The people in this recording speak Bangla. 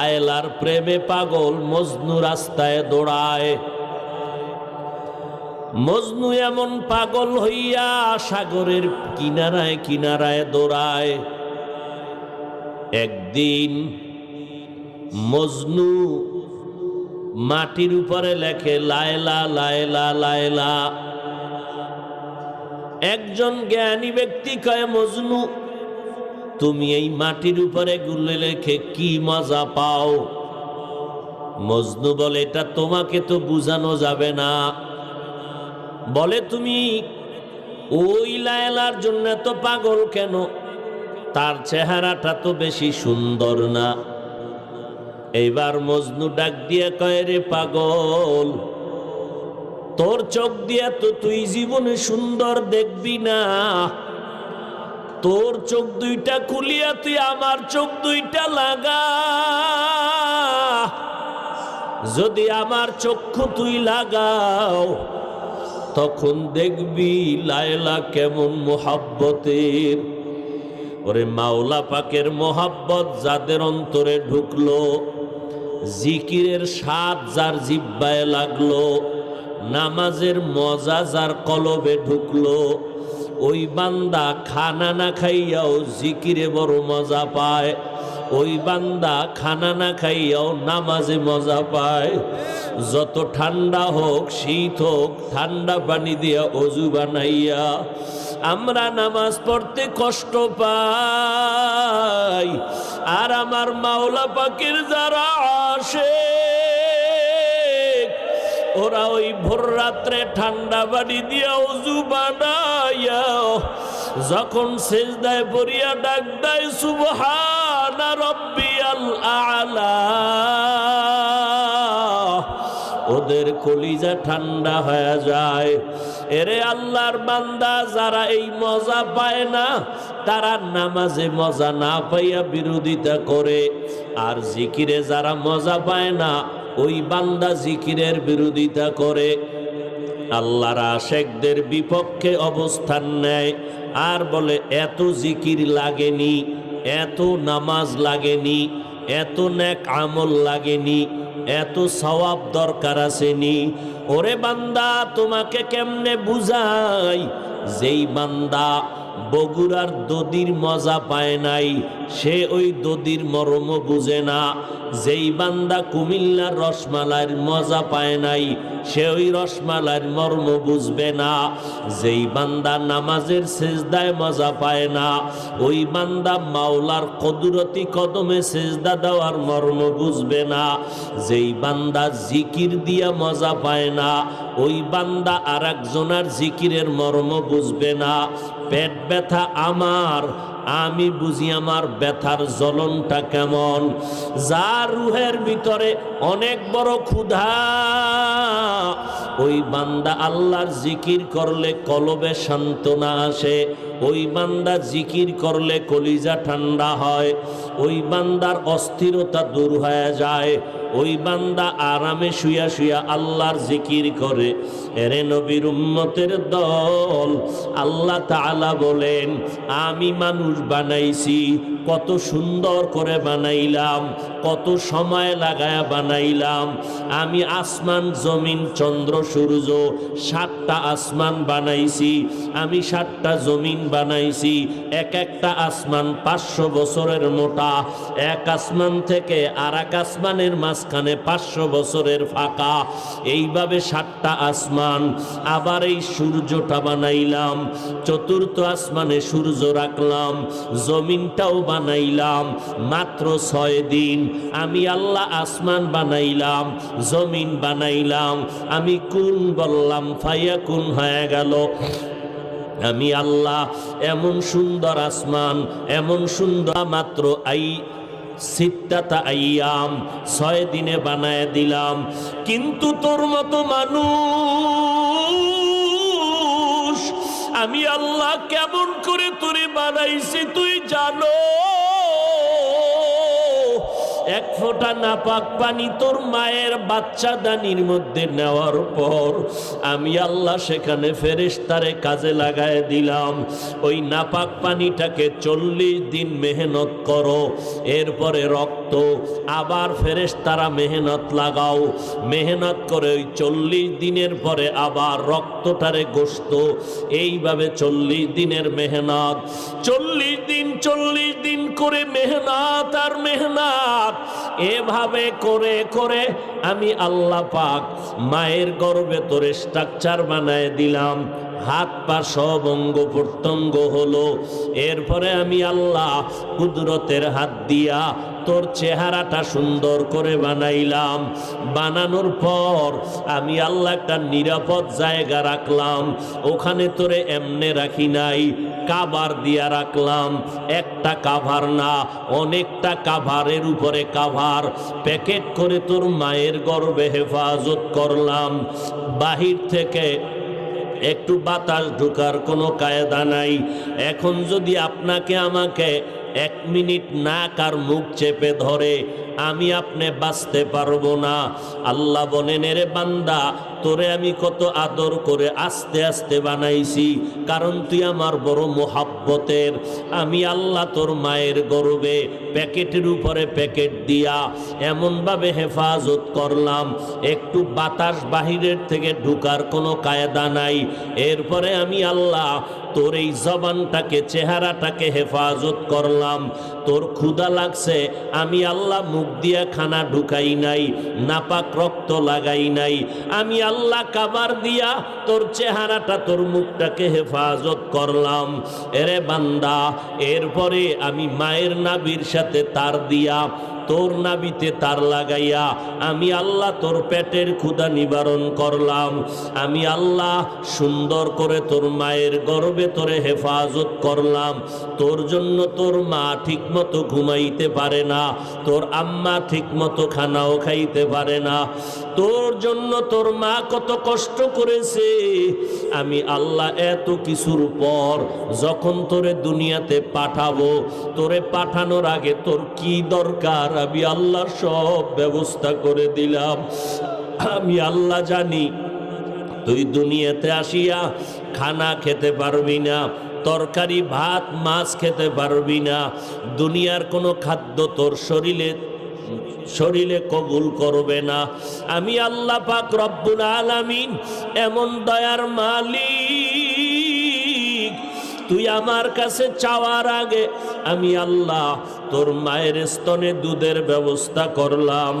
আয়লার প্রেমে পাগল মজনু রাস্তায় দৌড়ায়। মজনু এমন পাগল হইয়া সাগরের কিনারায় কিনারায় দৌড়ায়। একদিন মজনু মাটির উপরে লেখে, লায়লা লায়লা লায়লা। একজন জ্ঞানী ব্যক্তি কয়, মজনু তুমি এই মাটির উপরে গুলে লেখে কি মজা পাও? মজনু বলে, এটা তোমাকে তো বুঝানো যাবে না। বলে, তুমি ওই লায়লার জন্য তো পাগল কেন? তার চেহারাটা তো বেশি সুন্দর না। এইবার মজনু ডাক দিয়ে কয়, রে পাগল, তোর চোখ দিয়ে তো তুই জীবনে সুন্দর দেখবি না। তোর চোখ দুইটা খুলিয়া তুই আমার চোখ দুইটা লাগা। যদি আমার চক্ষু তুই লাগাও, তখন দেখবি লায়লা কেমন মোহাব্বতের। ওরে মাওলা পাকের মোহাব্বত যাদের অন্তরে ঢুকলো, জিকিরের স্বাদ যার জিব্বায় লাগল, নামাজের মজা যার কলবে ঢুকলো। ওই বান্দা খানা না খাইয়াও জিকিরে বড় মজা পায়। ওই বান্দা খানা না খাইয়াও নামাজে মজা পায়। যত ঠান্ডা হোক, শীত হোক, ঠান্ডা পানি দিয়া অজু বানাইয়া আমরা নামাজ পড়তে কষ্ট পাই। আর আমার মাওলা পাকের যারা আসে ওরা ওই ভোর রাত্রে ঠান্ডা বাড়ি দিয়া উজু বানাইয়া, যখন সেজদায় পড়িয়া ডাক দেয়, সুবহানা রব্বিয়াল আলা। ওদের কলিজা ঠান্ডা হয়ে যায়। এরে আল্লাহর বান্দা, যারা এই মজা পায় না, তারা নামাজে মজা না পাইয়া বিরোধিতা করে। আর জিকিরে যারা মজা পায় না ওই বান্দা জিকিরের বিরোধিতা করে। আল্লাহর আশেকদের বিপক্ষে অবস্থান নেয় আর বলে, এত জিকির লাগেনি, এত নামাজ লাগেনি, এত নেক আমল লাগেনি, এত সওয়াব দরকার আসেনি। ওরে বান্দা, তোমাকে কেমনে বুঝাই? যেই বান্দা বগুড়ার দদির মজা পায় নাই। সে ওই দদির মর্ম বুঝে না। যেই বান্দা কুমিল্লার রসমালার মজা পায় নাই, সে ওই রসমালার মর্ম বুঝবে না। যেই বান্দা নামাজের সেজদায় মজা পায় না, ওই বান্দা মাওলার কদুরতি কদমে সেজদা দেওয়ার মর্ম বুঝবে না। যেই বান্দা জিকির দিয়া মজা পায় না, ওই বান্দা আর একজনার জিকিরের মর্ম বুঝবে না। পেট ব্যথা আমার, আমি বুঝি আমার ব্যথার জ্বলনটা কেমন। যার রুহের ভিতরে অনেক বড় ক্ষুধা, ওই বান্দা আল্লাহর জিকির করলে কলবে সান্ত্বনা আসে। ওই বান্দা জিকির করলে কলিজা ঠান্ডা হয়। ওই বান্দার অস্থিরতা দূর হয়ে যায়। ওই বান্দা আরামে শুয়া শুয়া আল্লাহর জিকির করে। এরে নবীর উম্মতের দল, আল্লাহ তাআলা বলেন, আমি মানুষ বানাইছি কত সুন্দর করে বানাইলাম, কত সময় লাগায়া বানাইলাম। আমি আসমান, জমিন, চন্দ্র, সূর্য, সাতটা আসমান বানাইছি, আমি সাতটা জমিন বানাইছি, এক একটা আসমান পাঁচশো বছরের মোটা, এক আসমান থেকে আর এক আসমানের মাঝখানে পাঁচশো বছরের ফাঁকা। এইভাবে সাতটা আসমান, আবার এই সূর্যটা বানাইলাম, চতুর্থ আসমানে সূর্য রাখলাম, জমিনটাও বানাইলাম, মাত্র ছয় দিন। আমি আল্লাহ আসমান বানাইলাম, জমিন বানাইলাম, আমি কোন বললাম, ফাইয়া কোন হয়ে গেল। আমি আল্লাহ এমন সুন্দর আসমান, এমন সুন্দর মাত্র আই সিত্তাতা আইয়াম, ছয় দিনে বানায় দিলাম। কিন্তু তোর মতো মানুষ আমি আল্লাহ কেমন করে তোরে বানাইছি তুই জানো? এক ফোঁটা নাপাক পানি তোর মায়ের বাচ্চা দানির মধ্যে নেওয়ার পর আমি আল্লাহ সেখানে ফেরেশতারে কাজে লাগায় দিলাম। ওই নাপাক পানিটাকে চল্লিশ দিন মেহনত করো, এরপরে রক্ত, আবার ফেরেশতারা মেহনত লাগাও। মেহনত করে ওই চল্লিশ দিনের পরে আবার রক্তটারে গোস্ত এইভাবে চল্লিশ দিনের মেহনত। চল্লিশ দিন চল্লিশ দিন করে মেহনত আর মেহনত এভাবে করে করে আমি আল্লাহ পাক মায়ের গর্ভে তোরে স্ট্রাকচার বানায় দিলাম। হাত পা সব অঙ্গ প্রত্যঙ্গ হলো। এরপরে আমি আল্লাহ কুদরতের হাত দিয়া তোর চেহারাটা সুন্দর করে বানাইলাম। বানানোর পর আমি আল্লাহ একটা নিরাপদ জায়গা রাখলাম। ওখানে তোরে এমনে রাখি নাই। কাবার দিয়া রাখলাম। একটা কাভার না, অনেকটা কাভারের উপরে কাভার প্যাকেট করে তোর মায়ের গর্বে হেফাজত করলাম। বাহির থেকে একটু বাতাস ঢোকার কোনো কায়দা নাই। এখন যদি আপনাকে আমাকে এক মিনিট নাক আর মুখ চেপে ধরে, আমি আপনি বাঁচতে পারব না। আল্লাহ বলেন রে বান্দা তোরে আমি কত আদর করে আস্তে আস্তে বানাইছি, কারণ তুই আমার বড় মোহাব্বতের। আমি আল্লাহ তোর মায়ের গরবে প্যাকেটের উপরে প্যাকেট দিয়া এমনভাবে হেফাজত করলাম, একটু বাতাস বাহিরের থেকে ঢুকার কোনো কায়দা নাই। এরপরে আমি আল্লাহ তোর এই জবানটাকে, চেহারাটাকে হেফাজত করলাম। তোর ক্ষুধা লাগছে, আমি আল্লাহ মুখ দিয়া খানা ঢুকাই নাই, নাপাক রক্ত লাগাই নাই। আমি আল্লাহ কাবার দিয়া তোর চেহারাটা, তোর মুখটাকে হেফাজত করলাম। এরে বান্দা, এরপরে আমি মায়ের নাবির সাথে তার দিয়া তোর নাবিতে তার লাগাইয়া আমি আল্লাহ তোর পেটের ক্ষুধা নিবারণ করলাম। আমি আল্লাহ সুন্দর করে তোর মায়ের গর্বে তোরে হেফাজত করলাম। তোর জন্য তোর মা ঠিকমতো ঘুমাইতে পারে না, তোর আম্মা ঠিকমতো খানাও খাইতে পারে না। তোর জন্য তোর মা কত কষ্ট করেছে। আমি আল্লাহ এত কিছুর পর যখন তোরে দুনিয়াতে পাঠাবো, তোরে পাঠানোর আগে তোর কি দরকার? আমি আল্লাহর সব ব্যবস্থা করে দিলাম। আমি আল্লাহ জানি, তুই দুনিয়াতে আসিয়া খানা খেতে পারবি না, তরকারি, ভাত, মাছ খেতে পারবি না। দুনিয়ার কোনো খাদ্য তোর শরীরে শরীরে কবুল করবে না। আমি আল্লাহ পাক রব্বুল আলামিন এমন দয়ার মালিক। তুই আমার কাছে চাওয়ার আগে আমি আল্লাহ তোর মায়ের স্তনে দুধের ব্যবস্থা করলাম।